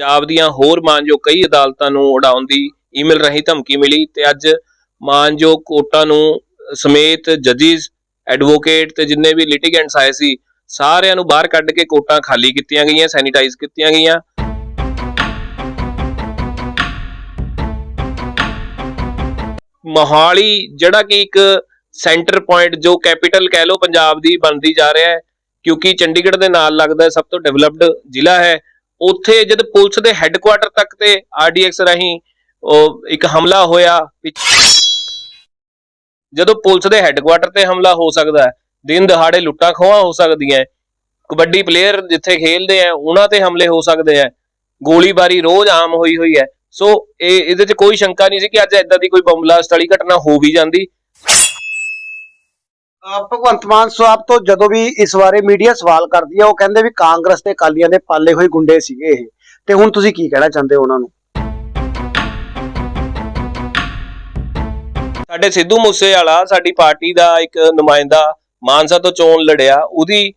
ਪੰਜਾਬ ਦੀਆਂ ਹੋਰ ਮਾਨਯੋਗ ਕਈ ਅਦਾਲਤਾਂ ਨੂੰ ਉਡਾਉਣ ਦੀ ਈਮੇਲ ਰਾਹੀਂ ਧਮਕੀ ਮਿਲੀ ਤੇ ਅੱਜ ਮਾਨਯੋਗ ਕੋਰਟਾਂ ਨੂੰ ਸਮੇਤ ਜੱਜਿਸ ਐਡਵੋਕੇਟ ਤੇ ਜਿੰਨੇ ਵੀ ਲਿਟੀਗੈਂਟਸ ਆਏ ਸੀ, ਸਾਰਿਆਂ ਨੂੰ ਬਾਹਰ ਕੱਢ ਕੇ ਕੋਰਟਾਂ ਖਾਲੀ ਕੀਤੀਆਂ ਗਈਆਂ ਸੈਨੀਟਾਈਜ਼ ਕੀਤੀਆਂ ਗਈਆਂ। ਮੋਹਾਲੀ, ਜਿਹੜਾ ਕਿ ਇੱਕ ਸੈਂਟਰ ਪੁਆਇੰਟ ਜੋ ਕੈਪੀਟਲ ਕਹਿ ਲਓ ਪੰਜਾਬ ਦੀ ਬਣਦੀ ਜਾ ਰਿਹਾ ਹੈ, ਕਿਉਂਕਿ ਚੰਡੀਗੜ੍ਹ ਦੇ ਨਾਲ ਲੱਗਦਾ ਸਭ ਤੋਂ ਡਿਵੈਲਪਡ ਜ਼ਿਲ੍ਹਾ ਹੈ ਉੱਥੇ ਜਦ ਪੁਲਿਸ ਦੇ ਹੈੱਡਕੁਆਟਰ ਤੱਕ ਤੇ ਆਰਡੀਐਕਸ ਰਾਹੀਂ ਉਹ ਇੱਕ ਹਮਲਾ ਹੋਇਆ ਜਦੋਂ ਪੁਲਿਸ ਦੇ ਹੈੱਡਕੁਆਟਰ ਤੇ ਹਮਲਾ ਹੋ ਸਕਦਾ ਹੈ, ਦਿਨ ਦਹਾੜੇ ਲੁੱਟਾਂ ਖੋਹਾਂ ਹੋ ਸਕਦੀਆਂ ਕਬੱਡੀ ਪਲੇਅਰ ਜਿੱਥੇ ਖੇਲਦੇ ਆ ਉਹਨਾਂ ਤੇ ਹਮਲੇ ਹੋ ਸਕਦੇ ਆ ਗੋਲੀਬਾਰੀ ਰੋਜ਼ ਆਮ ਹੋਈ ਹੋਈ ਹੈ। ਸੋ ਇਹ ਇਹਦੇ 'ਚ ਕੋਈ ਸ਼ੰਕਾ ਨਹੀਂ ਸੀ ਕਿ ਅੱਜ ਐਦਾਂ ਦੀ ਕੋਈ ਬੰਬ ਬਲਾਸਟ ਵਾਲੀ ਘਟਨਾ ਹੋ ਵੀ ਜਾਂਦੀ। ਭਗਵੰਤ ਮਾਨ ਸਾਹਿਬ ਤੋਂ ਜਦੋਂ ਵੀ ਇਸ ਬਾਰੇ ਮੀਡੀਆ ਸਵਾਲ ਕਰਦੀ ਆ, ਉਹ ਕਹਿੰਦੇ ਵੀ ਕਾਂਗਰਸ ਤੇ ਅਕਾਲੀਆਂ ਦੇ ਪਾਲੇ ਹੋਏ ਗੁੰਡੇ ਸੀਗੇ ਇਹ। ਤੇ ਹੁਣ ਤੁਸੀਂ ਕੀ ਕਹਿਣਾ ਚਾਹੁੰਦੇ ਹੋ ਉਹਨਾਂ ਨੂੰ? ਸਾਡੇ ਸਿੱਧੂ ਮੂਸੇ ਸਾਡੀ ਪਾਰਟੀ ਦਾ ਇੱਕ ਨੁਮਾਇੰਦਾ ਮਾਨਸਾ ਤੋਂ ਚੋਣ ਲੜਿਆ, ਉਹਦੀ,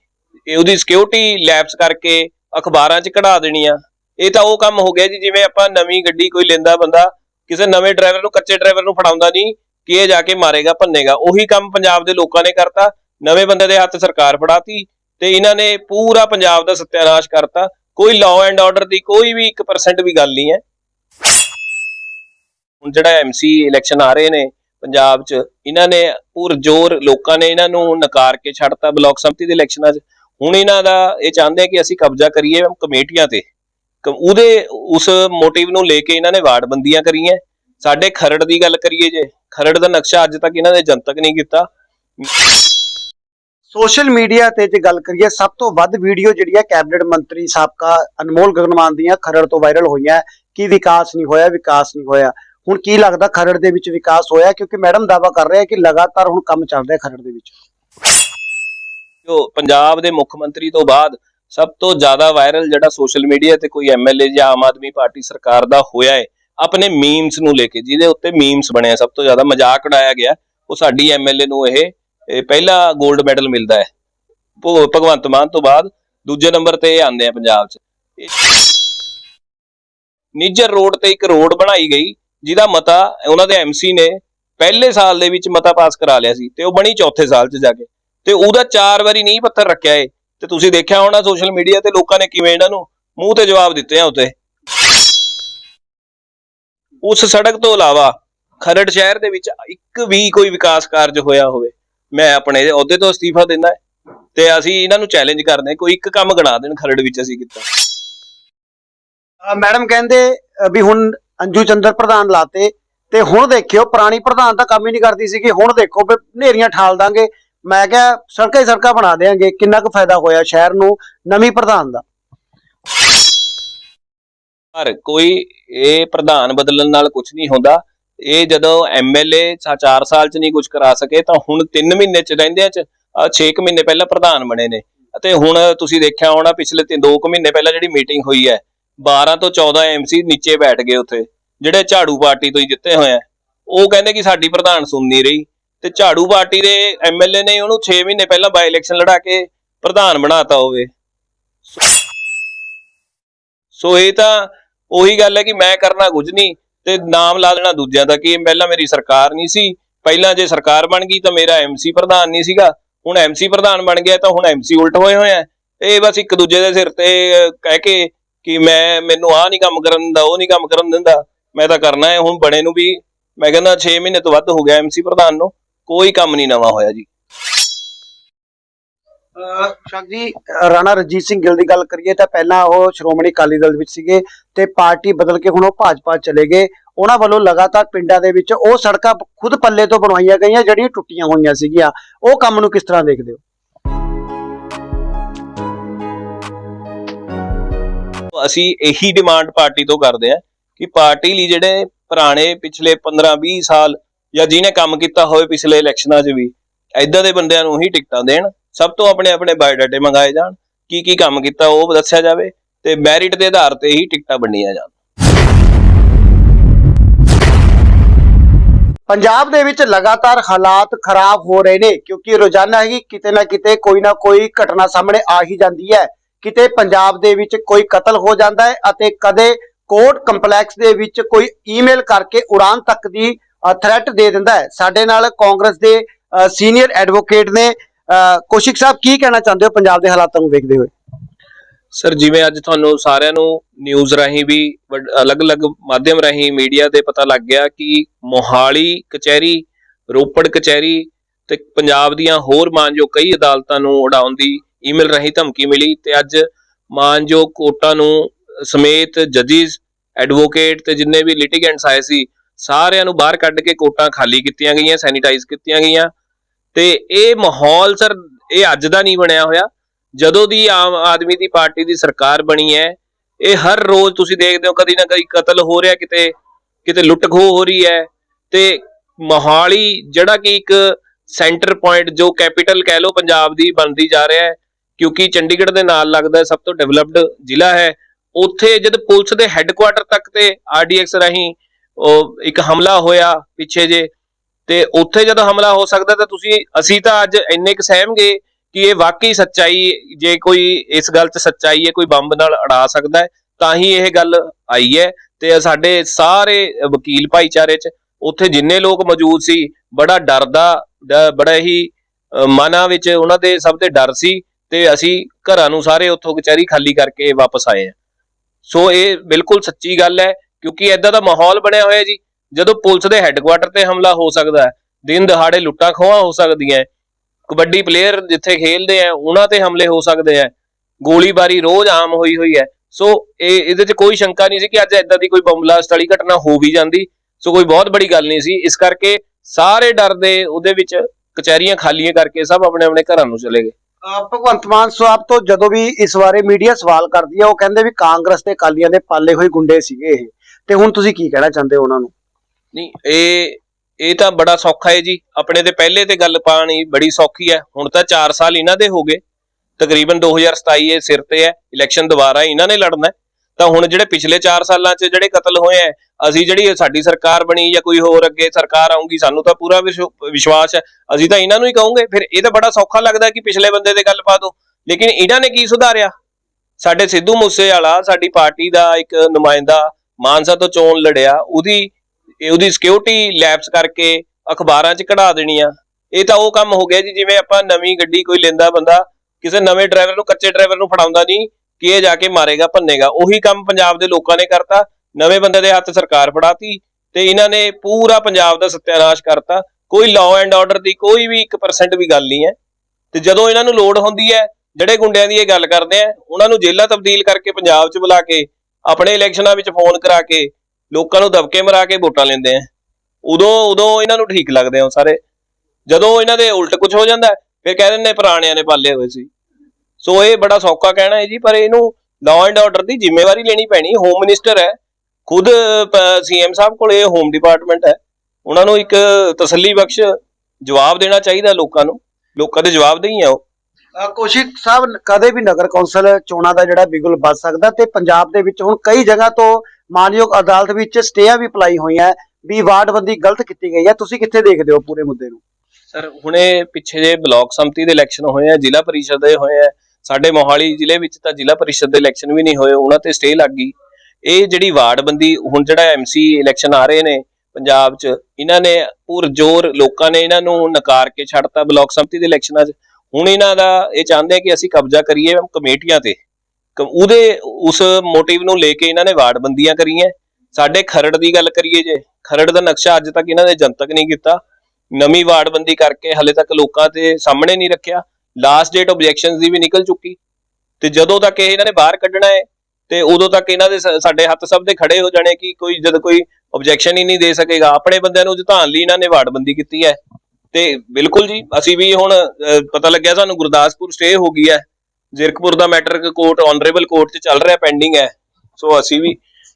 ਇਹ ਉਹਦੀ ਸਿਕਿਉਰਿਟੀ ਲੈਪਸ ਕਰਕੇ ਅਖਬਾਰਾਂ 'ਚ ਕਢਾ ਦੇਣੀ ਆ ਇਹ ਤਾਂ ਉਹ ਕੰਮ ਹੋ ਗਿਆ ਜੀ, ਜਿਵੇਂ ਆਪਾਂ ਨਵੀਂ ਗੱਡੀ ਕੋਈ ਲੈਂਦਾ ਬੰਦਾ, ਕਿਸੇ ਨਵੇਂ ਡਰਾਈਵਰ ਨੂੰ, ਕੱਚੇ ਡਰਾਈਵਰ ਨੂੰ ਫੜਾਉਂਦਾ ਨਹੀਂ ਕਿ ਇਹ ਜਾ ਕੇ ਮਾਰੇਗਾ, ਭੰਨੇਗਾ, ਉਹੀ ਕੰਮ ਪੰਜਾਬ ਦੇ ਲੋਕਾਂ ਨੇ ਕਰਤਾ, ਨਵੇਂ ਬੰਦੇ ਦੇ ਹੱਥ ਸਰਕਾਰ ਫੜਾਤੀ ਤੇ ਇਹਨਾਂ ਨੇ ਪੂਰਾ ਪੰਜਾਬ ਦਾ ਸਤਿਆਨਾਸ਼ ਕਰਤਾ। ਕੋਈ ਲਾਅ ਐਂਡ ਆਰਡਰ ਦੀ ਕੋਈ ਵੀ 1% ਵੀ ਗੱਲ ਨਹੀਂ ਹੈ। ਹੁਣ ਜਿਹੜਾ ਐਮਸੀ ਇਲੈਕਸ਼ਨ ਆ ਰਹੇ ਨੇ ਪੰਜਾਬ 'ਚ, ਇਹਨਾਂ ਨੇ ਪੂਰ ਜ਼ੋਰ ਲੋਕਾਂ ਨੇ ਇਹਨਾਂ ਨੂੰ ਨਕਾਰ ਕੇ ਛੱਡਤਾ ਬਲਾਕ ਸੰਮਤੀ ਦੇ ਇਲੈਕਸ਼ਨਾਂ 'ਚ। ਹੁਣ ਇਹਨਾਂ ਦਾ ਇਹ ਚਾਹੁੰਦੇ ਆ ਕਿ ਅਸੀਂ ਕਬਜ਼ਾ ਕਰੀਏ ਕਮੇਟੀਆਂ ਤੇ। ਉਹਦੇ, ਉਸ ਮੋਟਿਵ ਨੂੰ ਲੈ ਕੇ ਇਹਨਾਂ ਨੇ ਵਾਰਡ ਬੰਦੀਆਂ ਕਰੀਆਂ। ਸਾਡੇ ਖਰੜ ਦੀ ਗੱਲ ਕਰੀਏ ਜੇ ਖਰੜ ਦਾ ਨਕਸ਼ਾ ਅੱਜ ਤੱਕ ਇਹਨਾਂ ਨੇ ਜਨਤਕ ਨਹੀਂ ਕੀਤਾ। ਸੋਸ਼ਲ ਮੀਡੀਆ ਤੇ ਜੇ ਗੱਲ ਕਰੀਏ ਸਭ ਤੋਂ ਵੱਧ ਵੀਡੀਓ ਜਿਹੜੀ ਹੈ ਕੈਬਨਿਟ ਮੰਤਰੀ ਸਾਬਕਾ ਅਨਮੋਲ ਗਗਨਮਾਨ ਦੀਆਂ ਖਰੜ ਤੋਂ ਵਾਇਰਲ ਹੋਈਆਂ ਕਿ ਵਿਕਾਸ ਨਹੀਂ ਹੋਇਆ ਵਿਕਾਸ ਨਹੀਂ ਹੋਇਆ। ਹੁਣ ਕੀ ਲੱਗਦਾ ਖਰੜ ਦੇ ਵਿੱਚ ਵਿਕਾਸ ਹੋਇਆ ਕਿਉਂਕਿ ਮੈਡਮ ਦਾਵਾ ਕਰ ਰਹੇ ਕਿ ਲਗਾਤਾਰ ਹੁਣ ਕੰਮ ਚੱਲ ਰਿਹਾ ਖਰੜ ਦੇ ਵਿੱਚ। ਜੋ ਪੰਜਾਬ ਦੇ ਮੁੱਖ ਮੰਤਰੀ ਤੋਂ ਬਾਅਦ ਸਭ ਤੋਂ ਜ਼ਿਆਦਾ ਵਾਇਰਲ ਜਿਹੜਾ ਸੋਸ਼ਲ ਮੀਡੀਆ ਤੇ ਕੋਈ ਐਮਐਲਏ ਜਾਂ ਆਮ ਆਦਮੀ ਪਾਰਟੀ ਸਰਕਾਰ ਦਾ ਹੋਇਆ ਹੈ ਆਪਣੇ ਮੀਮਸ ਨੂੰ ਲੈ ਕੇ, ਜਿਹਦੇ ਉੱਤੇ ਮੀਮਸ ਬਣਿਆ ਸਭ ਤੋਂ ਜ਼ਿਆਦਾ ਮਜ਼ਾਕ ਉਡਾਇਆ ਗਿਆ, ਉਹ ਸਾਡੀ ਐਮਐਲਏ ਨੂੰ ਇਹ ਪਹਿਲਾ 골ਡ ਮੈਡਲ ਮਿਲਦਾ ਹੈ। ਭਗਵੰਤ ਮਾਨ ਤੋਂ ਬਾਅਦ ਦੂਜੇ ਨੰਬਰ ਤੇ ਆਉਂਦੇ ਆ ਪੰਜਾਬ 'ਚ। ਨਿੱਜਰ ਰੋਡ ਤੇ ਇੱਕ ਰੋਡ ਬਣਾਈ ਗਈ, ਜਿਹਦਾ ਮਤਾ ਉਹਨਾਂ ਦੇ ਐਮਸੀ ਨੇ ਪਹਿਲੇ ਸਾਲ ਦੇ ਵਿੱਚ ਮਤਾ ਪਾਸ ਕਰਾ ਲਿਆ ਸੀ ਤੇ ਉਹ ਬਣੀ ਚੌਥੇ ਸਾਲ 'ਚ ਜਾ ਕੇ। ਤੇ ਉਹਦਾ ਚਾਰ ਵਾਰੀ ਨਹੀਂ ਪੱਥਰ ਰੱਖਿਆ ਏ। ਤੇ ਤੁਸੀਂ ਦੇਖਿਆ ਹੋਣਾ ਸੋਸ਼ਲ ਮੀਡੀਆ ਤੇ ਲੋਕਾਂ ਨੇ ਕਿਵੇਂ ਇਹਨਾਂ ਨੂੰ ਮੂੰਹ ਤੇ ਜਵਾਬ ਦਿੱਤੇ ਆ ਉੱਤੇ। ਉਸ ਸੜਕ ਤੋਂ ਇਲਾਵਾ ਖਰੜ ਸ਼ਹਿਰ ਦੇ ਵਿੱਚ ਇੱਕ ਵੀ ਕੋਈ ਵਿਕਾਸ ਕਾਰਜ ਹੋਇਆ ਹੋਵੇ, ਮੈਂ ਆਪਣੇ ਅਹੁਦੇ ਤੋਂ ਅਸਤੀਫਾ ਦਿੰਦਾ ਤੇ ਅਸੀਂ ਇਹਨਾਂ ਨੂੰ ਚੈਲੰਜ ਕਰਦੇ ਕੋਈ ਇੱਕ ਕੰਮ ਗਣਾ ਦੇਣ ਖਰੜ ਵਿੱਚ ਅਸੀਂ ਕੀਤਾ। ਮੈਡਮ ਕਹਿੰਦੇ ਵੀ ਹੁਣ ਅੰਜੂ ਚੰਦਰ ਪ੍ਰਧਾਨ ਲਾਤੇ ਤੇ ਹੁਣ ਦੇਖਿਓ, ਪੁਰਾਣੀ ਪ੍ਰਧਾਨ ਤਾਂ ਕੰਮ ਹੀ ਨਹੀਂ ਕਰਦੀ ਸੀਗੀ, ਹੁਣ ਦੇਖੋ ਵੀ ਨੇਰੀਆਂ ਠਾਲ ਦਾਂਗੇ। ਮੈਂ ਕਿਹਾ, ਸੜਕਾਂ ਹੀ ਸੜਕਾਂ ਬਣਾ ਦੇਾਂਗੇ ਕਿੰਨਾ ਕੁ ਫਾਇਦਾ ਹੋਇਆ ਸ਼ਹਿਰ ਨੂੰ ਨਵੀਂ ਪ੍ਰਧਾਨ ਦਾ? ਪਰ ਕੋਈ ਇਹ ਪ੍ਰਧਾਨ ਬਦਲਣ ਨਾਲ ਕੁਝ ਨਹੀਂ ਹੁੰਦਾ। ਇਹ ਜਦੋਂ ਐਮਐਲਏ 4 ਸਾਲ ਚ ਨਹੀਂ ਕੁਝ ਕਰਾ ਸਕੇ, ਤਾਂ ਹੁਣ 3 ਮਹੀਨੇ ਚ ਰਹਿੰਦਿਆਂ ਚ 6 ਮਹੀਨੇ ਪਹਿਲਾਂ ਪ੍ਰਧਾਨ ਬਣੇ ਨੇ। ਅਤੇ ਹੁਣ ਤੁਸੀਂ ਦੇਖਿਆ ਹੋਣਾ, ਪਿਛਲੇ 2 ਮਹੀਨੇ ਪਹਿਲਾਂ ਜਿਹੜੀ ਮੀਟਿੰਗ ਹੋਈ ਹੈ 12 ਤੋਂ 14 ਐਮਸੀ ਨੀਚੇ ਬੈਠ ਗਏ ਉੱਥੇ, ਜਿਹੜੇ ਝਾੜੂ ਪਾਰਟੀ ਤੋਂ ਹੀ ਜਿੱਤੇ ਹੋਏ ਆ। ਉਹ ਕਹਿੰਦੇ ਕਿ ਸਾਡੀ ਪ੍ਰਧਾਨ ਸੁਣ ਨਹੀਂ ਰਹੀ। ਤੇ ਝਾੜੂ ਪਾਰਟੀ ਦੇ ਐਮਐਲਏ ਨੇ ਉਹਨੂੰ 6 ਮਹੀਨੇ ਪਹਿਲਾਂ ਬਾਈ ਇਲੈਕਸ਼ਨ ਲੜਾ ਕੇ ਪ੍ਰਧਾਨ ਬਣਾਤਾ ਹੋਵੇ। ਸੋ ਇਹ ਤਾਂ ਉਹੀ ਗੱਲ ਹੈ ਕਿ ਮੈਂ ਕਰਨਾ ਕੁਝ ਨਹੀਂ ਤੇ ਨਾਮ ਲਾ ਦੇਣਾ ਦੂਜਿਆਂ ਦਾ ਕਿ ਪਹਿਲਾਂ ਮੇਰੀ ਸਰਕਾਰ ਨਹੀਂ ਸੀ। ਪਹਿਲਾਂ ਜੇ ਸਰਕਾਰ ਬਣ ਗਈ ਤਾਂ ਮੇਰਾ ਐਮਸੀ ਪ੍ਰਧਾਨ ਨਹੀਂ ਸੀਗਾ। ਹੁਣ ਐਮਸੀ ਪ੍ਰਧਾਨ ਬਣ ਗਿਆ ਤਾਂ ਹੁਣ ਐਮਸੀ ਉਲਟ ਹੋਏ ਹੋਏ ਆ। ਇਹ ਬਸ ਇੱਕ ਦੂਜੇ ਦੇ ਸਿਰ ਤੇ ਕਹਿ ਕੇ ਕਿ ਮੈਂ, ਮੈਨੂੰ ਆਹ ਨਹੀਂ ਕੰਮ ਕਰਨ ਦਿੰਦਾ, ਉਹ ਨਹੀਂ ਕੰਮ ਕਰਨ ਦਿੰਦਾ। ਮੈਂ ਤਾਂ ਕਰਨਾ ਹੈ। ਹੁਣ ਬਣੇ ਨੂੰ ਵੀ, ਮੈਂ ਕਹਿੰਦਾ 6 ਮਹੀਨੇ ਤੋਂ ਵੱਧ ਹੋ ਗਿਆ ਐਮਸੀ ਪ੍ਰਧਾਨ ਨੂੰ। ਕੋਈ ਕੰਮ ਨਹੀਂ ਨਵਾਂ ਹੋਇਆ ਜੀ। ਸ਼ਾਕ ਜੀ ਰਾਣਾ ਰਣਜੀਤ ਸਿੰਘ ਗਿੱਲ ਦੀ ਗੱਲ ਕਰੀਏ ਤਾਂ ਪਹਿਲਾਂ ਉਹ ਸ਼੍ਰੋਮਣੀ ਅਕਾਲੀ ਦਲ ਵਿੱਚ ਸੀਗੇ ਤੇ ਪਾਰਟੀ ਬਦਲ ਕੇ ਹੁਣ ਉਹ ਭਾਜਪਾ ਚਲੇ ਗਏ। ਉਹਨਾਂ ਵੱਲੋਂ ਲਗਾਤਾਰ ਪਿੰਡਾਂ ਦੇ ਵਿੱਚ ਉਹ ਸੜਕਾਂ ਖੁਦ ਪੱਲੇ ਤੋਂ ਬਣਵਾਈਆਂ ਗਈਆਂ, ਜਿਹੜੀਆਂ ਟੁੱਟੀਆਂ ਹੋਈਆਂ ਸੀਗੀਆਂ। ਉਹ ਕੰਮ ਨੂੰ ਕਿਸ ਤਰ੍ਹਾਂ ਦੇਖਦੇ ਹੋ? ਅਸੀਂ ਇਹੀ ਡਿਮਾਂਡ ਪਾਰਟੀ ਤੋਂ ਕਰਦੇ ਆ ਕਿ ਪਾਰਟੀ ਲਈ ਜਿਹੜੇ ਪੁਰਾਣੇ ਪਿਛਲੇ 15 20 ਸਾਲ ਜਾਂ ਜਿਹਨੇ ਕੰਮ ਕੀਤਾ ਹੋਵੇ ਪਿਛਲੇ ਇਲੈਕਸ਼ਨਾਂ 'ਚ ਵੀ ਐਦਾਂ ਦੇ ਬੰਦਿਆਂ ਨੂੰ ਹੀ ਟਿਕਟਾਂ ਦੇਣ। ਸਭ ਤੋਂ ਆਪਣੇ ਆਪਣੇ ਬਾਇਓਡਾਟੇ ਮੰਗਾਏ ਜਾਣ, ਕੀ ਕੀ ਕੰਮ ਕੀਤਾ ਉਹ ਦੱਸਿਆ ਜਾਵੇ ਤੇ ਮੈਰਿਟ ਦੇ ਆਧਾਰ ਤੇ ਹੀ ਟਿਕਟਾਂ ਵੰਡੀਆਂ ਜਾਣ। ਪੰਜਾਬ ਦੇ ਵਿੱਚ ਲਗਾਤਾਰ ਹਾਲਾਤ ਖਰਾਬ ਹੋ ਰਹੇ ਨੇ, ਕਿਉਂਕਿ ਰੋਜ਼ਾਨਾ ਹੀ ਕਿਤੇ ਨਾ ਕਿਤੇ ਕੋਈ ਨਾ ਕੋਈ ਘਟਨਾ ਸਾਹਮਣੇ ਆ ਹੀ ਜਾਂਦੀ ਹੈ। ਕਿਤੇ ਪੰਜਾਬ ਦੇ ਵਿੱਚ ਕੋਈ ਕਤਲ ਹੋ ਜਾਂਦਾ ਹੈ ਅਤੇ ਕਦੇ ਕੋਰਟ ਕੰਪਲੈਕਸ ਦੇ ਵਿੱਚ ਕੋਈ ਈਮੇਲ ਕਰਕੇ ਉਡਾਨ ਤੱਕ ਦੀ ਥ੍ਰੈਟ ਦੇ ਦਿੰਦਾ ਹੈ। ਸਾਡੇ ਨਾਲ ਕਾਂਗਰਸ ਦੇ ਸੀਨੀਅਰ ਐਡਵੋਕੇਟ ਨੇ ਕੌਸ਼ਿਕ ਸਾਹਿਬ, ਕੀ ਕਹਿਣਾ ਚਾਹੁੰਦੇ ਹੋ ਪੰਜਾਬ ਦੇ ਹਾਲਾਤਾਂ ਨੂੰ ਵੇਖਦੇ ਹੋਏ? ਸਰ, ਜਿਵੇਂ ਅੱਜ ਤੁਹਾਨੂੰ ਸਾਰਿਆਂ ਨੂੰ ਨਿਊਜ਼ ਰਾਹੀਂ ਵੀ ਅਲੱਗ-ਅਲੱਗ ਮਾਧਿਅਮ ਰਾਹੀਂ ਮੀਡੀਆ ਤੇ ਪਤਾ ਲੱਗ ਗਿਆ ਕਿ ਮੋਹਾਲੀ ਕਚਹਿਰੀ, ਰੋਪੜ ਕਚਹਿਰੀ ਤੇ ਪੰਜਾਬ ਦੀਆਂ ਹੋਰ ਮਾਨਯੋਗ ਕਈ ਅਦਾਲਤਾਂ ਨੂੰ ਉਡਾਉਣ ਦੀ ਈਮੇਲ ਰਾਹੀਂ ਧਮਕੀ ਮਿਲੀ ਤੇ ਅੱਜ ਮਾਨਯੋਗ ਕੋਰਟਾਂ ਨੂੰ ਸਮੇਤ ਜੱਜਿਸ ਐਡਵੋਕੇਟ ਤੇ ਜਿੰਨੇ ਵੀ ਲਿਟੀਗੈਂਟਸ ਆਏ ਸੀ, ਸਾਰਿਆਂ ਨੂੰ ਬਾਹਰ ਕੱਢ ਕੇ ਕੋਰਟਾਂ ਖਾਲੀ ਕੀਤੀਆਂ ਗਈਆਂ ਸੈਨੀਟਾਈਜ਼ ਕੀਤੀਆਂ ਗਈਆਂ। ਤੇ ਇਹ ਮਾਹੌਲ ਸਰ ਇਹ ਅੱਜ ਦਾ ਨਹੀਂ ਬਣਿਆ ਹੋਇਆ। ਜਦੋਂ ਦੀ ਆਮ ਆਦਮੀ ਦੀ ਪਾਰਟੀ ਦੀ ਸਰਕਾਰ ਬਣੀ ਹੈ ਇਹ ਹਰ ਰੋਜ਼ ਤੁਸੀਂ ਦੇਖਦੇ ਹੋ ਕਦੀ ਨਾ ਕਦੀ ਕਤਲ ਹੋ ਰਿਹਾ ਕਿਤੇ ਕਿਤੇ ਲੁੱਟ ਖੋਹ ਹੋ ਰਹੀ ਹੈ। ਤੇ ਮੋਹਾਲੀ ਜਿਹੜਾ ਕਿ ਇੱਕ ਸੈਂਟਰ ਪੁਆਇੰਟ ਜੋ ਕੈਪੀਟਲ ਕਹਿ ਲਓ ਪੰਜਾਬ ਦੀ ਬਣਦੀ ਜਾ ਰਿਹਾ ਹੈ ਕਿਉਂਕਿ ਚੰਡੀਗੜ੍ਹ ਦੇ ਨਾਲ ਲੱਗਦਾ ਹੈ, ਸਭ ਤੋਂ ਡਿਵੈਲਪਡ ਜ਼ਿਲ੍ਹਾ ਹੈ। ਉੱਥੇ ਜਦ ਪੁਲਿਸ ਦੇ ਹੈੱਡਕੁਆਟਰ ਤੱਕ ਤੇ ਆਰਡੀਐਕਸ ਰਾਹੀਂ ਉਹ ਇੱਕ ਹਮਲਾ ਹੋਇਆ ਪਿੱਛੇ ਜੇ ਤੇ ਉੱਥੇ ਜਦੋਂ ਹਮਲਾ ਹੋ ਸਕਦਾ ਤਾਂ ਤੁਸੀਂ, ਅਸੀਂ ਤਾਂ ਅੱਜ ਇੰਨੇ ਕੁ ਸਹਿਮ ਗਏ ਕਿ ਇਹ ਵਾਕਈ ਸੱਚਾਈ, ਜੇ ਕੋਈ ਇਸ ਗੱਲ 'ਚ ਸੱਚਾਈ ਹੈ, ਕੋਈ ਬੰਬ ਨਾਲ ਅੜਾ ਸਕਦਾ ਹੈ, ਤਾਂ ਹੀ ਇਹ ਗੱਲ ਆਈ ਹੈ। ਤੇ ਸਾਡੇ ਸਾਰੇ ਵਕੀਲ ਭਾਈਚਾਰੇ 'ਚ, ਉੱਥੇ ਜਿੰਨੇ ਲੋਕ ਮੌਜੂਦ ਸੀ, ਬੜਾ ਡਰਦਾ, ਡ- ਬੜਾ ਹੀ ਮਨਾਂ ਵਿੱਚ ਉਹਨਾਂ ਦੇ ਸਭ ਦੇ ਡਰ ਸੀ ਤੇ ਅਸੀਂ ਘਰਾਂ ਨੂੰ ਸਾਰੇ ਉੱਥੋਂ ਕਚਹਿਰੀ ਖਾਲੀ ਕਰਕੇ ਵਾਪਸ ਆਏ ਹਾਂ। ਸੋ ਇਹ ਬਿਲਕੁਲ ਸੱਚੀ ਗੱਲ ਹੈ, ਕਿਉਂਕਿ ਐਦਾਂ ਦਾ ਮਾਹੌਲ ਬਣਿਆ ਹੋਇਆ ਜੀ। ਜਦੋਂ ਪੁਲਿਸ ਦੇ ਹੈੱਡਕੁਆਟਰ ਤੇ ਹਮਲਾ ਹੋ ਸਕਦਾ ਹੈ, ਦਿਨ ਦਹਾੜੇ ਲੁੱਟਾਂ ਖੋਹਾਂ ਹੋ ਸਕਦੀਆਂ ਕਬੱਡੀ ਪਲੇਅਰ ਜਿੱਥੇ ਖੇਲਦੇ ਆ ਉਹਨਾਂ ਤੇ ਹਮਲੇ ਹੋ ਸਕਦੇ ਆ ਗੋਲੀਬਾਰੀ ਰੋਜ਼ ਆਮ ਹੋਈ ਹੋਈ ਹੈ, ਸੋ ਇਹ ਇਹਦੇ 'ਚ ਕੋਈ ਸ਼ੰਕਾ ਨਹੀਂ ਸੀ ਕਿ ਅੱਜ ਐਦਾਂ ਦੀ ਕੋਈ ਬੰਬ ਬਲਾਸਟ ਵਾਲੀ ਘਟਨਾ ਹੋ ਵੀ ਜਾਂਦੀ, ਸੋ ਕੋਈ ਬਹੁਤ ਬੜੀ ਗੱਲ ਨਹੀਂ ਸੀ, ਇਸ ਕਰਕੇ ਸਾਰੇ ਡਰਦੇ ਉਹਦੇ ਵਿੱਚ ਕਚਹਿਰੀਆਂ ਖਾਲੀਆਂ ਕਰਕੇ ਸਭ ਆਪਣੇ ਆਪਣੇ ਘਰਾਂ ਨੂੰ ਚਲੇ ਗਏ। ਭਗਵੰਤ ਮਾਨ ਸਾਹਿਬ ਤੋਂ ਜਦੋਂ ਵੀ ਇਸ ਬਾਰੇ ਮੀਡੀਆ ਸਵਾਲ ਕਰਦੀ ਹੈ ਉਹ ਕਹਿੰਦੇ ਵੀ ਕਾਂਗਰਸ ਤੇ ਅਕਾਲੀਆਂ ਦੇ ਪਾਲੇ ਹੋਏ ਗੁੰਡੇ ਸੀਗੇ ਇਹ। ਤੇ ਹੁਣ ਤੁਸੀਂ ਕੀ ਕਹਿਣਾ ਚਾਹੁੰਦੇ ਹੋ ਉਹਨਾਂ ਨੂੰ? ਨਹੀਂ, ਇਹ ਇਹ ਤਾਂ ਬੜਾ ਸੌਖਾ ਹੈ ਜੀ। ਆਪਣੇ ਤੇ ਪਹਿਲੇ ਤੇ ਗੱਲ ਪਾਣੀ ਬੜੀ ਸੌਖੀ ਹੈ। ਹੁਣ ਤਾਂ 4 ਸਾਲ ਇਹਨਾਂ ਦੇ ਹੋ ਗਏ। ਤਕਰੀਬਨ 2027 ਇਹ ਸਿਰ ਤੇ ਹੈ। ਇਲੈਕਸ਼ਨ ਦੁਬਾਰਾ ਇਹਨਾਂ ਨੇ ਲੜਨਾ ਹੈ। ਤਾਂ ਹੁਣ ਜਿਹੜੇ ਪਿਛਲੇ 4 ਸਾਲਾਂ 'ਚ ਜਿਹੜੇ ਕਤਲ ਹੋਏ ਆ ਅਸੀਂ ਜਿਹੜੀ ਸਾਡੀ ਸਰਕਾਰ ਬਣੀ ਜਾਂ ਕੋਈ ਹੋਰ ਅੱਗੇ ਸਰਕਾਰ ਆਉਂਗੀ ਸਾਨੂੰ ਤਾਂ ਪੂਰਾ ਵਿਸ਼ਵਾਸ ਹੈ। ਅਸੀਂ ਤਾਂ ਇਹਨਾਂ ਨੂੰ ਹੀ ਕਹੋਗੇ। ਫਿਰ ਇਹ ਤਾਂ ਬੜਾ ਸੌਖਾ ਲੱਗਦਾ ਕਿ ਪਿਛਲੇ ਬੰਦੇ ਤੇ ਗੱਲ ਪਾ ਦੋ। ਲੇਕਿਨ ਇਹਨਾਂ ਨੇ ਕੀ ਸੁਧਾਰਿਆ? ਸਾਡੇ ਸਿੱਧੂ ਮੂਸੇ ਵਾਲਾ ਸਾਡੀ ਪਾਰਟੀ ਦਾ ਇੱਕ ਨੁਮਾਇੰਦਾ ਮਾਨਸਾ ਤੋਂ ਚੋਣ ਲੜਿਆ, ਉਹਦੀ ਇਹ ਉਹਦੀ ਸਿਕਿਉਰਿਟੀ ਲੈਪਸ ਕਰਕੇ ਅਖਬਾਰਾਂ 'ਚ ਕਢਾ ਦੇਣੀਆਂ ਇਹ ਤਾਂ ਉਹ ਕੰਮ ਹੋ ਗਿਆ ਜੀ, ਜਿਵੇਂ ਆਪਾਂ ਨਵੀਂ ਗੱਡੀ ਕੋਈ ਲੈਂਦਾ ਬੰਦਾ, ਕਿਸੇ ਨਵੇਂ ਡਰਾਈਵਰ ਨੂੰ, ਕੱਚੇ ਡਰਾਈਵਰ ਨੂੰ ਫੜਾਉਂਦਾ ਨਹੀਂ, ਕਿ ਇਹ ਜਾ ਕੇ ਮਾਰੇਗਾ, ਭੰਨੇਗਾ। ਉਹੀ ਕੰਮ ਪੰਜਾਬ ਦੇ ਲੋਕਾਂ ਨੇ ਕਰਤਾ, ਨਵੇਂ ਬੰਦੇ ਦੇ ਹੱਥ ਸਰਕਾਰ ਫੜਾਤੀ ਤੇ ਇਹਨਾਂ ਨੇ ਪੂਰਾ ਪੰਜਾਬ ਦਾ ਸਤਿਆਨਾਸ਼ ਕਰਤਾ। ਕੋਈ ਲਾਅ ਐਂਡ ਆਰਡਰ ਦੀ ਕੋਈ ਵੀ 1% ਵੀ ਗੱਲ ਨਹੀਂ ਹੈ। ਤੇ ਜਦੋਂ ਇਹਨਾਂ ਨੂੰ ਲੋੜ ਹੁੰਦੀ ਹੈ, ਜਿਹੜੇ ਗੁੰਡਿਆਂ ਦੀ ਇਹ ਗੱਲ ਕਰਦੇ ਆ ਉਹਨਾਂ ਨੂੰ ਜੇਲ੍ਹਾਂ ਤਬਦੀਲ ਕਰਕੇ ਪੰਜਾਬ 'ਚ ਬੁਲਾ ਕੇ, ਆਪਣੇ ਇਲੈਕਸ਼ਨਾਂ ਵਿੱਚ ਫੋਨ ਕਰਾ ਕੇ ਲੋਕਾਂ ਨੂੰ ਦਬਕੇ ਮਰਾ ਕੇ ਵੋਟਾਂ ਲੈਂਦੇ ਆ। ਉਦੋਂ ਉਦੋਂ ਇਹਨਾਂ ਨੂੰ ਠੀਕ ਲੱਗਦੇ ਆ ਸਾਰੇ। ਜਦੋਂ ਇਹਨਾਂ ਦੇ ਉਲਟ ਕੁਝ ਹੋ ਜਾਂਦਾ, ਫਿਰ ਕਹਿ ਦਿੰਦੇ ਪੁਰਾਣਿਆਂ ਨੇ ਪਾਲੇ ਹੋਏ ਸੀ। ਸੋ ਇਹ ਬੜਾ ਸੌਖਾ ਕਹਿਣਾ ਹੈ ਜੀ, ਪਰ ਇਹਨੂੰ ਲਾਅ ਐਂਡ ਆਰਡਰ ਦੀ ਜ਼ਿੰਮੇਵਾਰੀ ਲੈਣੀ ਪੈਣੀ। ਹੋਮ ਮਿਨਿਸਟਰ ਹੈ, ਖੁਦ ਸੀਐਮ ਸਾਹਿਬ ਕੋਲ ਇਹ ਹੋਮ ਡਿਪਾਰਟਮੈਂਟ ਹੈ। ਉਹਨਾਂ ਨੂੰ ਇੱਕ ਤਸੱਲੀ ਬਖਸ਼ ਜਵਾਬ ਦੇਣਾ ਚਾਹੀਦਾ ਲੋਕਾਂ ਨੂੰ। ਲੋਕਾਂ ਦੇ ਜਵਾਬ ਦੇਈ ਆ ਉਹ ਕੌਸ਼ਿਕ ਸਾਹਿਬ, ਕਦੇ ਵੀ ਨਗਰ ਕੌਂਸਲ ਚੋਣਾਂ ਦਾ ਜਿਹੜਾ ਬਿਗੁਲ ਵੱਜ ਸਕਦਾ ਤੇ ਪੰਜਾਬ ਦੇ ਵਿੱਚ ਹੁਣ ਕਈ ਜਗ੍ਹਾ ਤੋਂ ਮਾਨਯੋਗ ਅਦਾਲਤ ਵਿੱਚ ਸਟੇਆਂ ਵੀ ਅਪਲਾਈ ਹੋਈਆਂ ਹੈ ਵੀ ਵਾਰਡਬੰਦੀ ਗਲਤ ਕੀਤੀ ਗਈ ਹੈ। ਤੁਸੀਂ ਕਿੱਥੇ ਦੇਖਦੇ ਹੋ ਪੂਰੇ ਮੁੱਦੇ ਨੂੰ? ਸਰ, ਹੁਣੇ ਪਿੱਛੇ ਜੇ ਬਲਾਕ ਸੰਮਤੀ ਦੇ ਇਲੈਕਸ਼ਨ ਹੋਏ ਆ, ਜ਼ਿਲ੍ਹਾ ਪਰਿਸ਼ਦ ਦੇ ਹੋਏ ਆ, ਸਾਡੇ ਮੋਹਾਲੀ ਜ਼ਿਲ੍ਹੇ ਵਿੱਚ ਤਾਂ ਜ਼ਿਲ੍ਹਾ ਪਰਿਸ਼ਦ ਦੇ ਇਲੈਕਸ਼ਨ ਵੀ ਨਹੀਂ ਹੋਏ, ਉਹਨਾਂ ਤੇ ਸਟੇ ਲੱਗ ਗਈ। ਇਹ ਜਿਹੜੀ ਵਾਰਡਬੰਦੀ, ਹੁਣ ਜਿਹੜਾ ਐਮਸੀ ਇਲੈਕਸ਼ਨ ਆ ਰਹੇ ਨੇ ਪੰਜਾਬ 'ਚ, ਇਹਨਾਂ ਨੇ ਪੂਰ ਜ਼ੋਰ ਲੋਕਾਂ ਨੇ ਇਹਨਾਂ ਨੂੰ ਨਕਾਰ ਕੇ ਛੱਡਤਾ ਬਲਾਕ ਸੰਮਤੀ ਦੇ ਇਲੈਕਸ਼ਨਾਂ 'ਚ। ਹੁਣ ਇਹਨਾਂ ਦਾ ਇਹ ਚਾਹੁੰਦੇ ਕਿ ਅਸੀਂ ਕਬਜ਼ਾ ਕਰੀਏ ਕਮੇਟੀਆਂ ਤੇ। ਉਹਦੇ ਉਸ ਮੋਟਿਵ ਨੂੰ ਲੈ ਕੇ ਇਹਨਾਂ ਨੇ ਵਾਰਡਬੰਦੀਆਂ ਕਰੀਆਂ। ਸਾਡੇ ਖਰੜ ਦੀ ਗੱਲ ਕਰੀਏ ਜੇ, ਖਰੜ ਦਾ ਨਕਸ਼ਾ ਅੱਜ ਤੱਕ ਇਹਨਾਂ ਨੇ ਜਨਤਕ ਨਹੀਂ ਕੀਤਾ। ਨਵੀਂ ਵਾਰਡਬੰਦੀ ਕਰਕੇ ਹਲੇ ਤੱਕ ਲੋਕਾਂ ਦੇ ਸਾਹਮਣੇ ਨਹੀਂ ਰੱਖਿਆ। ਲਾਸਟ ਡੇਟ ਆਬਜੈਕਸ਼ਨਸ ਦੀ ਵੀ ਨਿਕਲ ਚੁੱਕੀ। ਤੇ ਜਦੋਂ ਤੱਕ ਇਹ ਇਹਨਾਂ ਨੇ ਬਾਹਰ ਕੱਢਣਾ ਹੈ, ਤੇ ਉਦੋਂ ਤੱਕ ਇਹਨਾਂ ਦੇ ਸਾਡੇ ਹੱਥ ਸਭ ਦੇ ਖੜੇ ਹੋ ਜਾਣੇ ਕਿ ਕੋਈ ਜਦ ਕੋਈ ਆਬਜੈਕਸ਼ਨ ਹੀ ਨਹੀਂ ਦੇ ਸਕੇਗਾ। ਆਪਣੇ ਬੰਦਿਆਂ ਨੂੰ ਜਿਤਾਉਣ ਲਈ ਇਹਨਾਂ ਨੇ ਵਾਰਡਬੰਦੀ ਕੀਤੀ ਹੈ। ਤੇ ਬਿਲਕੁਲ ਜੀ, ਅਸੀਂ ਵੀ ਹੁਣ ਪਤਾ ਲੱਗਿਆ ਸਾਨੂੰ ਗੁਰਦਾਸਪੁਰ ਸਟੇ ਹੋ ਗਈ ਹੈ। ਜ਼ਿਰਕਪੁਰ ਦਾ ਮੈਟਰ ਕੋਰਟ ਆਨਰੇਬਲ ਕੋਰਟ 'ਚ ਚੱਲ ਰਿਹਾ ਪੈਂਡਿੰਗ ਹੈ। ਸੋ ਅਸੀਂ ਵੀ,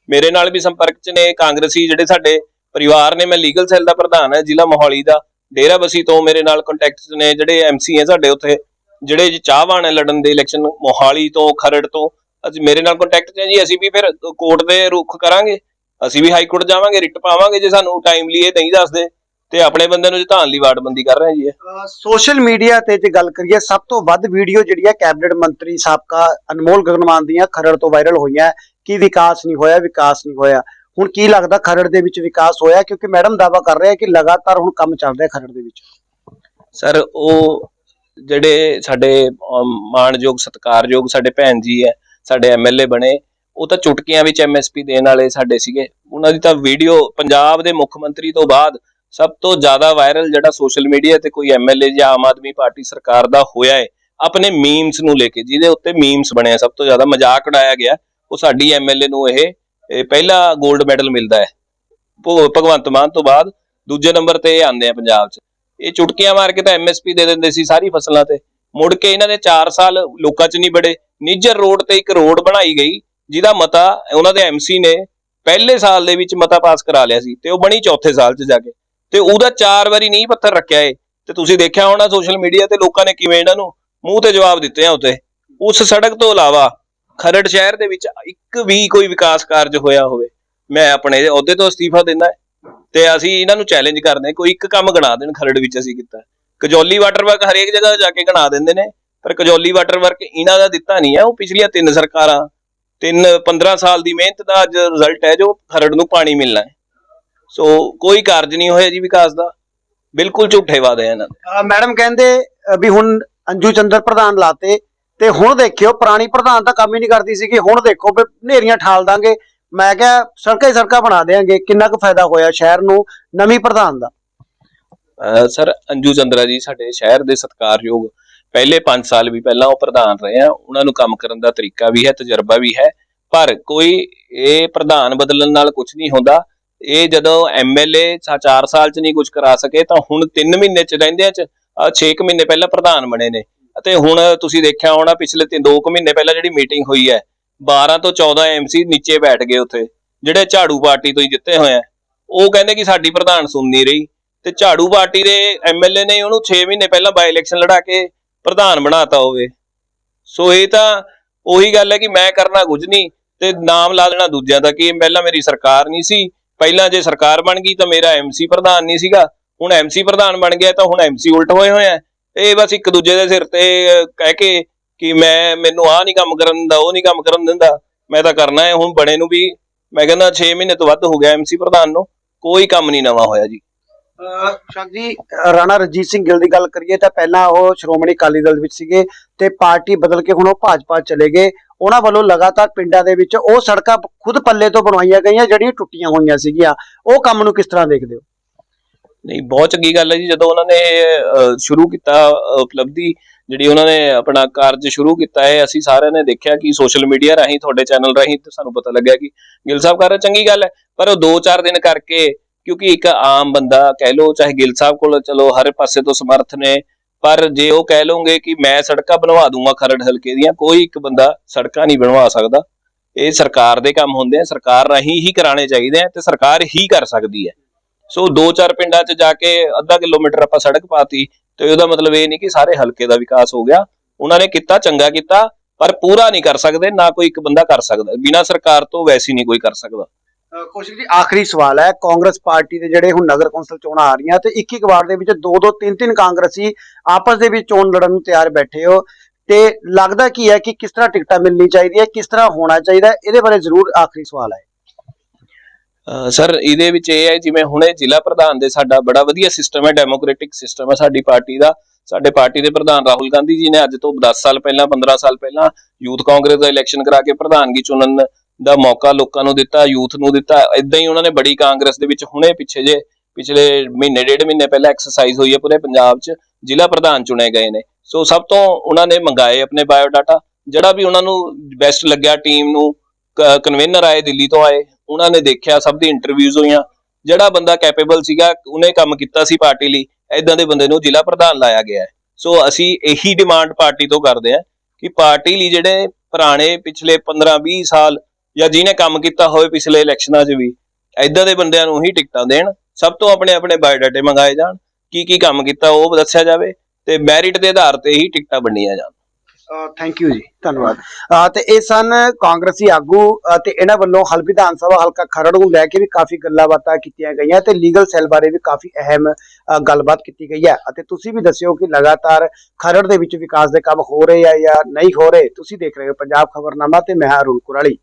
ਮੇਰੇ ਨਾਲ ਵੀ ਸੰਪਰਕ 'ਚ ਨੇ ਕਾਂਗਰਸੀ ਜਿਹੜੇ ਸਾਡੇ ਪਰਿਵਾਰ ਨੇ, ਮੈਂ ਲੀਗਲ ਸੈੱਲ ਦਾ ਪ੍ਰਧਾਨ ਹੈ, ਜ਼ਿਲ੍ਹਾ ਮੋਹਾਲੀ ਦਾ। ਡੇਰਾ ਬਸੀ ਤੋਂ ਮੇਰੇ ਨਾਲ ਕੰਟੈਕਟ 'ਚ ਨੇ ਜਿਹੜੇ ਐਮਸੀ ਹੈ ਸਾਡੇ ਉੱਥੇ। ਜਿਹੜੇ ਚਾਹਵਾਨ ਹੈ ਲੜਨ ਦੇ ਇਲੈਕਸ਼ਨ ਮੋਹਾਲੀ ਤੋਂ, ਖਰੜ ਤੋਂ ਅੱਜ ਮੇਰੇ ਨਾਲ ਕੰਟੈਕਟ 'ਚ ਜੀ। ਅਸੀਂ ਵੀ ਫਿਰ ਕੋਰਟ ਦੇ ਰੁਖ ਕਰਾਂਗੇ। ਅਸੀਂ ਵੀ ਹਾਈ ਕੋਰਟ ਜਾਵਾਂਗੇ ਰਿਟ ਪਾਵਾਂਗੇ ਜੇ ਸਾਨੂੰ ਟਾਈਮਲੀ ਇਹ ਨਹੀਂ ਦੱਸਦੇ। ਤੇ ਆਪਣੇ ਬੰਦੇ ਨੂੰ ਜਿਤਾਉਣ ਲਈ ਵਾਰਡਬੰਦੀ ਕਰ ਰਹੇ ਜੀ ਇਹ। ਸੋਸ਼ਲ ਮੀਡੀਆ ਤੇ ਜੇ ਗੱਲ ਕਰੀਏ ਸਭ ਤੋਂ ਵੱਧ ਵੀਡੀਓ ਜਿਹੜੀ ਹੈ ਕੈਬਨਿਟ ਮੰਤਰੀ ਸਾਬਕਾ ਅਨਮੋਲ ਗਗਨਮਾਨ ਦੀਆਂ ਖਰੜ ਤੋਂ ਵਾਇਰਲ ਹੋਈਆਂ ਕਿ ਵਿਕਾਸ ਨਹੀਂ ਹੋਇਆ? ਵਿਕਾਸ ਨਹੀਂ ਹੋਇਆ। ਹੁਣ ਕੀ ਲੱਗਦਾ ਖਰੜ ਦੇ ਵਿੱਚ ਵਿਕਾਸ ਹੋਇਆ? ਕਿਉਂਕਿ ਮੈਡਮ ਦਾਵਾ ਕਰ ਰਹੇ ਆ ਕਿ ਲਗਾਤਾਰ ਹੁਣ ਕੰਮ ਚੱਲ ਰਿਹਾ ਖਰੜ ਦੇ ਵਿੱਚ। ਸਰ ਉਹ ਜਿਹੜੇ ਸਾਡੇ ਮਾਣਯੋਗ ਸਤਿਕਾਰਯੋਗ ਸਾਡੇ ਭੈਣ ਜੀ ਹੈ ਸਾਡੇ ਐਮਐਲਏ ਬਣੇ ਉਹ ਤਾਂ ਚੁਟਕੀਆਂ ਵਿੱਚ ਐਮਐਸਪੀ ਦੇਣ ਵਾਲੇ ਸਾਡੇ ਸੀਗੇ। ਉਹਨਾਂ ਦੀ ਤਾਂ ਵੀਡੀਓ ਪੰਜਾਬ ਦੇ ਮੁੱਖ ਮੰਤਰੀ ਤੋਂ ਬਾਅਦ ਸਭ ਤੋਂ ਜ਼ਿਆਦਾ ਵਾਇਰਲ ਜਿਹੜਾ ਸੋਸ਼ਲ ਮੀਡੀਆ ਤੇ ਕੋਈ ਐਮਐਲਏ ਜਾਂ ਆਮ ਆਦਮੀ ਪਾਰਟੀ ਸਰਕਾਰ ਦਾ ਹੋਇਆ ਹੈ, ਆਪਣੇ ਮੀਮਸ ਨੂੰ ਲੈ ਕੇ, ਜਿਹਦੇ ਉੱਤੇ ਮੀਮਸ ਬਣੇ ਸਭ ਤੋਂ ਜ਼ਿਆਦਾ ਮਜ਼ਾਕ ਉਡਾਇਆ ਗਿਆ, ਉਹ ਸਾਡੀ ਐਮਐਲਏ ਨੂੰ ਇਹ ਪਹਿਲਾ 골ਡ ਮੈਡਲ ਮਿਲਦਾ ਹੈ। ਭਗਵੰਤ ਮਾਨ ਤੋਂ ਬਾਅਦ ਦੂਜੇ ਨੰਬਰ ਤੇ ਆਉਂਦੇ ਆ ਪੰਜਾਬ 'ਚ। ਇਹ ਚੁਟਕੀਆਂ ਮਾਰ ਕੇ ਤਾਂ ਐਮਐਸਪੀ ਦੇ ਦਿੰਦੇ ਸੀ ਸਾਰੀ ਫਸਲਾਂ ਤੇ। ਮੁੜ ਕੇ ਇਹਨਾਂ ਨੇ 4 ਸਾਲ ਲੋਕਾਂ 'ਚ ਨਹੀਂ ਬੜੇ। ਨਿੱਜਰ ਰੋਡ ਤੇ ਇੱਕ ਰੋਡ ਬਣਾਈ ਗਈ, ਜਿਹਦਾ ਮਤਾ ਉਹਨਾਂ ਦੇ ਐਮਸੀ ਨੇ ਪਹਿਲੇ ਸਾਲ ਦੇ ਵਿੱਚ ਮਤਾ ਪਾਸ ਕਰਾ ਲਿਆ ਸੀ, ਤੇ ਉਹ ਬਣੀ ਚੌਥੇ ਸਾਲ 'ਚ ਜਾ ਕੇ। ਤੇ ਉਹਦਾ ਚਾਰ ਵਾਰੀ ਨਹੀਂ ਪੱਥਰ ਰੱਖਿਆ ਏ। ਤੇ ਤੁਸੀਂ ਦੇਖਿਆ ਹੋਣਾ ਸੋਸ਼ਲ ਮੀਡੀਆ ਤੇ ਲੋਕਾਂ ਨੇ ਕਿਵੇਂ ਇਹਨਾਂ ਨੂੰ ਮੂੰਹ ਤੇ ਜਵਾਬ ਦਿੱਤੇ ਆ ਉੱਤੇ। ਉਸ ਸੜਕ ਤੋਂ ਇਲਾਵਾ ਖਰੜ ਸ਼ਹਿਰ ਦੇ ਵਿੱਚ ਇੱਕ ਵੀ ਕੋਈ ਵਿਕਾਸ ਕਾਰਜ ਹੋਇਆ ਹੋਵੇ, ਮੈਂ ਆਪਣੇ ਅਹੁਦੇ ਤੋਂ ਅਸਤੀਫਾ ਦਿੰਦਾ ਤੇ ਅਸੀਂ ਇਹਨਾਂ ਨੂੰ ਚੈਲੰਜ ਕਰਦੇ ਕੋਈ ਇੱਕ ਕੰਮ ਗਣਾ ਦੇਣ ਖਰੜ ਵਿੱਚ ਅਸੀਂ ਕੀਤਾ। ਕਜੌਲੀ ਵਾਟਰ ਵਰਕ ਹਰੇਕ ਜਗ੍ਹਾ ਜਾ ਕੇ ਗਣਾ ਦਿੰਦੇ ਨੇ, ਪਰ ਕਜੌਲੀ ਵਾਟਰ ਵਰਕ ਇਹਨਾਂ ਦਾ ਦਿੱਤਾ ਨਹੀਂ ਹੈ ਉਹ ਪਿਛਲੀਆਂ ਤਿੰਨ ਸਰਕਾਰਾਂ, ਤਿੰਨ 15 ਸਾਲ ਦੀ ਮਿਹਨਤ ਦਾ ਅੱਜ ਰਿਜ਼ਲਟ ਹੈ ਜੋ ਖਰੜ ਨੂੰ ਪਾਣੀ ਮਿਲਣਾ ਹੈ ਸੋ ਕੋਈ ਕਾਰਜ ਨਹੀਂ ਹੋਇਆ ਜੀ ਵਿਕਾਸ ਦਾ। ਬਿਲਕੁਲ ਝੂਠੇ ਵਾਅਦੇ ਆ ਇਹਨਾਂ ਦੇ। ਮੈਡਮ ਕਹਿੰਦੇ ਵੀ ਹੁਣ ਅੰਜੂ ਚੰਦਰ ਪ੍ਰਧਾਨ ਲਾਤੇ ਤੇ ਹੁਣ ਦੇਖਿਓ ਪੁਰਾਣੀ ਪ੍ਰਧਾਨ ਤਾਂ ਕੰਮ ਹੀ ਨਹੀਂ ਕਰਦੀ ਸੀਗੀ ਹੁਣ ਦੇਖੋ ਵੀ ਹਨੇਰੀਆਂ ਠਾਲ ਦਾਂਗੇ। ਮੈਂ ਕਿਹਾ ਸੜਕਾਂ ਹੀ ਸੜਕਾਂ ਬਣਾ ਦੇਾਂਗੇ ਕਿੰਨਾ ਕੁ ਫਾਇਦਾ ਹੋਇਆ ਸ਼ਹਿਰ ਨੂੰ ਨਵੀਂ ਪ੍ਰਧਾਨ ਦਾ? ਅਹ ਸਰ ਅੰਜੂ ਚੰਦਰਾ ਜੀ ਸਾਡੇ ਸ਼ਹਿਰ ਦੇ ਸਤਿਕਾਰਯੋਗ ਪਹਿਲੇ 5 ਸਾਲ ਵੀ ਪਹਿਲਾਂ ਉਹ ਪ੍ਰਧਾਨ ਰਹੇ ਆ। ਉਹਨਾਂ ਨੂੰ ਕੰਮ ਕਰਨ ਦਾ ਤਰੀਕਾ ਵੀ ਹੈ ਤਜਰਬਾ ਵੀ ਹੈ ਪਰ ਕੋਈ ਇਹ ਪ੍ਰਧਾਨ ਬਦਲਣ ਨਾਲ ਕੁਝ ਨਹੀਂ ਹੁੰਦਾ। ਇਹ ਜਦੋਂ ਐਮਐਲਏ 4 ਸਾਲ ਚ ਨਹੀਂ ਕੁਝ ਕਰਾ ਸਕੇ, ਤਾਂ ਹੁਣ 3 ਮਹੀਨੇ ਚ ਰਹਿੰਦਿਆਂ ਚ 6 ਮਹੀਨੇ ਪਹਿਲਾਂ ਪ੍ਰਧਾਨ ਬਣੇ ਨੇ। ਅਤੇ ਹੁਣ ਤੁਸੀਂ ਦੇਖਿਆ ਹੋਣਾ ਪਿਛਲੇ 2 ਮਹੀਨੇ ਪਹਿਲਾਂ ਜਿਹੜੀ ਮੀਟਿੰਗ ਹੋਈ ਹੈ 12 ਤੋਂ 14 ਐਮਸੀ ਨੀਚੇ ਬੈਠ ਗਏ ਉੱਥੇ, ਜਿਹੜੇ ਝਾੜੂ ਪਾਰਟੀ ਤੋਂ ਹੀ ਜਿੱਤੇ ਹੋਏ ਆ। ਉਹ ਕਹਿੰਦੇ ਕਿ ਸਾਡੀ ਪ੍ਰਧਾਨ ਸੁਣ ਨਹੀਂ ਰਹੀ। ਤੇ ਝਾੜੂ ਪਾਰਟੀ ਦੇ ਐਮਐਲਏ ਨੇ ਉਹਨੂੰ 6 ਮਹੀਨੇ ਪਹਿਲਾਂ ਬਾਈ ਇਲੈਕਸ਼ਨ ਲੜਾ ਕੇ ਪ੍ਰਧਾਨ ਬਣਾਤਾ ਹੋਵੇ। ਸੋ ਇਹ ਤਾਂ ਉਹੀ ਗੱਲ ਹੈ ਕਿ ਮੈਂ ਕਰਨਾ ਕੁਝ ਨਹੀਂ, ਤੇ ਨਾਮ ਲਾ ਦੇਣਾ ਦੂਜਿਆਂ ਦਾ, ਕਿ ਪਹਿਲਾਂ ਮੇਰੀ ਸਰਕਾਰ ਨਹੀਂ ਸੀ ਪਹਿਲਾਂ ਜੇ ਸਰਕਾਰ ਬਣ ਗਈ ਤਾਂ ਮੇਰਾ ਐਮਸੀ ਪ੍ਰਧਾਨ ਨਹੀਂ ਸੀਗਾ। ਹੁਣ ਐਮਸੀ ਪ੍ਰਧਾਨ ਬਣ ਗਿਆ ਤਾਂ ਹੁਣ ਐਮਸੀ ਉਲਟ ਹੋਏ ਹੋਏ ਆ। ਇਹ ਬਸ ਇੱਕ ਦੂਜੇ ਦੇ ਸਿਰ ਤੇ ਕਹਿ ਕੇ ਕਿ ਮੈਂ, ਮੈਨੂੰ ਆਹ ਨਹੀਂ ਕੰਮ ਕਰਨ ਦਿੰਦਾ, ਉਹ ਨਹੀਂ ਕੰਮ ਕਰਨ ਦਿੰਦਾ। ਮੈਂ ਤਾਂ ਕਰਨਾ ਹੈ, ਹੁਣ ਬਣੇ ਨੂੰ ਵੀ ਮੈਂ ਕਹਿੰਦਾ 6 ਮਹੀਨੇ ਤੋਂ ਵੱਧ ਹੋ ਗਿਆ ਐਮਸੀ ਪ੍ਰਧਾਨ ਨੂੰ। ਕੋਈ ਕੰਮ ਨਹੀਂ ਨਵਾਂ ਹੋਇਆ ਜੀ। ਸ਼ਾਕ ਜੀ, ਰਾਣਾ ਰਣਜੀਤ ਸਿੰਘ ਗਿੱਲ ਦੀ ਗੱਲ ਕਰੀਏ ਤਾਂ ਪਹਿਲਾਂ ਉਹ ਸ਼੍ਰੋਮਣੀ ਅਕਾਲੀ ਦਲ ਵਿੱਚ ਸੀਗੇ ਤੇ ਪਾਰਟੀ ਬਦਲ ਕੇ ਹੁਣ ਉਹ ਭਾਜਪਾ ਚਲੇ ਗਏ। ਉਹਨਾਂ ਵੱਲੋਂ ਲਗਾਤਾਰ ਪਿੰਡਾਂ ਦੇ ਵਿੱਚ ਉਹ ਸੜਕਾਂ ਖੁਦ ਪੱਲੇ ਤੋਂ ਬਣਵਾਈਆਂ ਗਈਆਂ, ਜਿਹੜੀਆਂ ਟੁੱਟੀਆਂ ਹੋਈਆਂ ਸੀਗੀਆਂ। ਉਹ ਕੰਮ ਨੂੰ ਕਿਸ ਤਰ੍ਹਾਂ ਦੇਖਦੇ ਹੋ? ਨਹੀਂ, ਬਹੁਤ ਚੰਗੀ ਗੱਲ ਹੈ ਜੀ। ਜਦੋਂ ਉਹਨਾਂ ਨੇ ਸ਼ੁਰੂ ਕੀਤਾ ਉਪਲਬਧੀ ਜਿਹੜੀ ਉਹਨਾਂ ਨੇ ਆਪਣਾ ਕਾਰਜ ਸ਼ੁਰੂ ਕੀਤਾ ਹੈ, ਅਸੀਂ ਸਾਰਿਆਂ ਨੇ ਦੇਖਿਆ ਕਿ ਸੋਸ਼ਲ ਮੀਡੀਆ ਰਾਹੀਂ, ਤੁਹਾਡੇ ਚੈਨਲ ਰਾਹੀਂ ਤੇ ਸਾਨੂੰ ਪਤਾ ਲੱਗਿਆ ਕਿ ਗਿੱਲ ਸਾਹਿਬ ਕਰ ਰਹੇ, ਚੰਗੀ ਗੱਲ ਹੈ। ਪਰ ਉਹ 2-4 ਦਿਨ ਕਰਕੇ, ਕਿਉਂਕਿ ਇੱਕ ਆਮ ਬੰਦਾ, ਕਹਿ ਲੋ ਚਾਹੇ ਗਿੱਲ ਸਾਹਿਬ ਕੋਲ, ਚਲੋ, ਹਰ ਪਾਸੇ ਤੋਂ ਸਮਰਥ ਨੇ ਪਰ ਜੇ ਉਹ ਕਹਿ ਲਓਗੇ ਕਿ ਮੈਂ ਸੜਕਾਂ ਬਣਵਾ ਦੂੰਗਾ ਖਰੜ ਹਲਕੇ ਦੀਆਂ, ਕੋਈ ਇੱਕ ਬੰਦਾ ਸੜਕਾਂ ਨਹੀਂ ਬਣਵਾ ਸਕਦਾ। ਇਹ ਸਰਕਾਰ ਦੇ ਕੰਮ ਹੁੰਦੇ ਆ, ਸਰਕਾਰ ਰਾਹੀਂ ਹੀ ਕਰਾਣੇ ਚਾਹੀਦੇ ਆ ਤੇ ਸਰਕਾਰ ਹੀ ਕਰ ਸਕਦੀ ਹੈ। ਸੋ ਦੋ ਚਾਰ ਪਿੰਡਾਂ 'ਚ ਜਾ ਕੇ ਅੱਧਾ ਕਿਲੋਮੀਟਰ ਆਪਾਂ ਸੜਕ ਪਾਤੀ ਤੇ ਉਹਦਾ ਮਤਲਬ ਇਹ ਨਹੀਂ ਕਿ ਸਾਰੇ ਹਲਕੇ ਦਾ ਵਿਕਾਸ ਹੋ ਗਿਆ। ਉਹਨਾਂ ਨੇ ਕੀਤਾ, ਚੰਗਾ ਕੀਤਾ, ਪਰ ਪੂਰਾ ਨਹੀਂ ਕਰ ਸਕਦੇ, ਨਾ ਕੋਈ ਇੱਕ ਬੰਦਾ ਕਰ ਸਕਦਾ। ਬਿਨਾਂ ਸਰਕਾਰ ਤੋਂ ਵੈਸੇ ਨਹੀਂ ਕੋਈ ਕਰ ਸਕਦਾ। ਕੋਸ਼ਿਸ਼ ਜੀ, ਆਖਰੀ ਸਵਾਲ ਹੈ। ਕਾਂਗਰਸ ਪਾਰਟੀ ਦੇ ਜਿਹੜੇ ਹੁਣ ਨਗਰ ਕੌਂਸਲ ਚੋਣਾਂ ਆ ਰਹੀਆਂ ਤੇ ਇੱਕ ਇੱਕ ਵਾਰ ਦੇ ਵਿੱਚ ਦੋ ਦੋ ਤਿੰਨ ਤਿੰਨ ਕਾਂਗਰਸੀ ਆਪਸ ਦੇ ਵਿੱਚ ਚੋਣ ਲੜਨ ਨੂੰ ਤਿਆਰ ਬੈਠੇ ਹੋ। ਤੇ ਲੱਗਦਾ ਕੀ ਹੈ ਕਿ ਕਿਸ ਤਰ੍ਹਾਂ ਟਿਕਟਾਂ ਮਿਲਣੀ ਚਾਹੀਦੀ ਹੈ, ਕਿਸ ਤਰ੍ਹਾਂ ਹੋਣਾ ਚਾਹੀਦਾ ਇਹਦੇ ਬਾਰੇ ਜ਼ਰੂਰ ਆਖਰੀ ਸਵਾਲ ਹੈ। ਸਰ, ਇਹਦੇ ਵਿੱਚ ਇਹ ਹੈ, ਜਿਵੇਂ ਹੁਣੇ ਜ਼ਿਲ੍ਹਾ ਪ੍ਰਧਾਨ ਦੇ ਸਾਡਾ ਬੜਾ ਵਧੀਆ ਸਿਸਟਮ ਹੈ ਡੈਮੋਕ੍ਰੈਟਿਕ ਸਿਸਟਮ ਹੈ ਸਾਡੀ ਪਾਰਟੀ ਦਾ। ਸਾਡੇ ਪਾਰਟੀ ਦੇ ਪ੍ਰਧਾਨ ਰਾਹੁਲ ਗਾਂਧੀ ਜੀ ਨੇ ਅੱਜ ਤੋਂ 10 ਸਾਲ ਪਹਿਲਾਂ 15 ਸਾਲ ਪਹਿਲਾਂ ਯੂਥ ਕਾਂਗਰਸ ਦਾ ਇਲੈਕਸ਼ਨ ਕਰਾ ਕੇ ਪ੍ਰਧਾਨਗੀ ਚੁਣਨ ਦਾ ਮੌਕਾ ਲੋਕਾਂ ਨੂੰ ਦਿੱਤਾ, ਯੂਥ ਨੂੰ ਦਿੱਤਾ। ਇਦਾਂ ਹੀ ਉਹਨਾਂ ਨੇ ਬੜੀ ਕਾਂਗਰਸ ਦੇ ਵਿੱਚ ਹੁਣੇ ਪਿੱਛੇ ਜੇ, ਪਿਛਲੇ ਮਹੀਨੇ, ਡੇਢ ਮਹੀਨੇ ਪਹਿਲਾਂ ਐਕਸਰਸਾਈਜ਼ ਹੋਈ ਹੈ ਪੂਰੇ ਪੰਜਾਬ 'ਚ, ਜ਼ਿਲ੍ਹਾ ਪ੍ਰਧਾਨ ਚੁਣੇ ਗਏ ਨੇ। ਸੋ ਸਭ ਤੋਂ ਉਹਨਾਂ ਨੇ ਮੰਗਾਏ ਆਪਣੇ ਬਾਇਓ ਡਾਟਾ ਜਿਹੜਾ ਵੀ ਉਹਨਾਂ ਨੂੰ ਬੈਸਟ ਲੱਗਿਆ ਟੀਮ ਨੂੰ ਕਨਵੀਨਰ ਆਏ ਦਿੱਲੀ ਤੋਂ ਆਏ, ਉਹਨਾਂ ਨੇ ਦੇਖਿਆ, ਸਭ ਦੀ ਇੰਟਰਵਿਊਜ਼ ਹੋਈਆਂ। ਜਿਹੜਾ ਬੰਦਾ ਕੈਪੇਬਲ ਸੀਗਾ, ਉਹਨੇ ਕੰਮ ਕੀਤਾ ਸੀ ਪਾਰਟੀ ਲਈ ਐਦਾਂ ਦੇ ਬੰਦੇ ਨੂੰ ਜ਼ਿਲ੍ਹਾ ਪ੍ਰਧਾਨ ਲਾਇਆ ਗਿਆ ਹੈ। ਸੋ ਅਸੀਂ ਇਹੀ ਡਿਮਾਂਡ ਪਾਰਟੀ ਤੋਂ ਕਰਦੇ ਹਾਂ ਕਿ ਪਾਰਟੀ ਲਈ ਜਿਹੜੇ ਪੁਰਾਣੇ ਪਿਛਲੇ 15 20 ਸਾਲ ਜਾਂ ਜਿਹਨੇ ਕੰਮ ਕੀਤਾ ਹੋਵੇ ਪਿਛਲੇ ਇਲੈਕਸ਼ਨਾਂ 'ਚ ਵੀ ਐਦਾਂ ਦੇ ਬੰਦਿਆਂ ਨੂੰ ਹੀ ਟਿਕਟਾਂ ਦੇਣ, ਸਭ ਤੋਂ ਆਪਣੇ ਆਪਣੇ ਬਾਇਓਡਾਟੇ ਮੰਗਾਏ ਜਾਣ, ਕੀ ਕੀ ਕੰਮ ਕੀਤਾ ਉਹ ਦੱਸਿਆ ਜਾਵੇ ਤੇ ਮੈਰਿਟ ਦੇ ਆਧਾਰ ਤੇ ਹੀ ਟਿਕਟਾਂ ਵੰਡੀਆਂ ਜਾਣ। ਥੈਂਕ ਯੂ ਜੀ, ਧੰਨਵਾਦ। ਤੇ ਇਹ ਸਨ ਕਾਂਗਰਸੀ ਆਗੂ ਅਹ ਤੇ ਇਹਨਾਂ ਵੱਲੋਂ ਹਲ ਵਿਧਾਨ ਸਭਾ ਹਲਕਾ ਖਰੜ ਨੂੰ ਲੈ ਕੇ ਵੀ ਕਾਫੀ ਗੱਲਾਂ ਬਾਤਾਂ ਕੀਤੀਆਂ ਗਈਆਂ ਤੇ ਲੀਗਲ ਸੈੱਲ ਬਾਰੇ ਵੀ ਕਾਫੀ ਅਹਿਮ ਗੱਲਬਾਤ ਕੀਤੀ ਗਈ ਹੈ। ਅਤੇ ਤੁਸੀਂ ਵੀ ਦੱਸਿਓ ਕਿ ਲਗਾਤਾਰ ਖਰੜ ਦੇ ਵਿੱਚ ਵਿਕਾਸ ਦੇ ਕੰਮ ਹੋ ਰਹੇ ਆ ਜਾਂ ਨਹੀਂ ਹੋ ਰਹੇ। ਤੁਸੀਂ ਦੇਖ ਰਹੇ ਹੋ ਪੰਜਾਬ ਖਬਰਨਾਮਾ ਤੇ ਮੈਂ ਹਾਂ ਅਰੁਣ ਕੁਰਾਲੀ।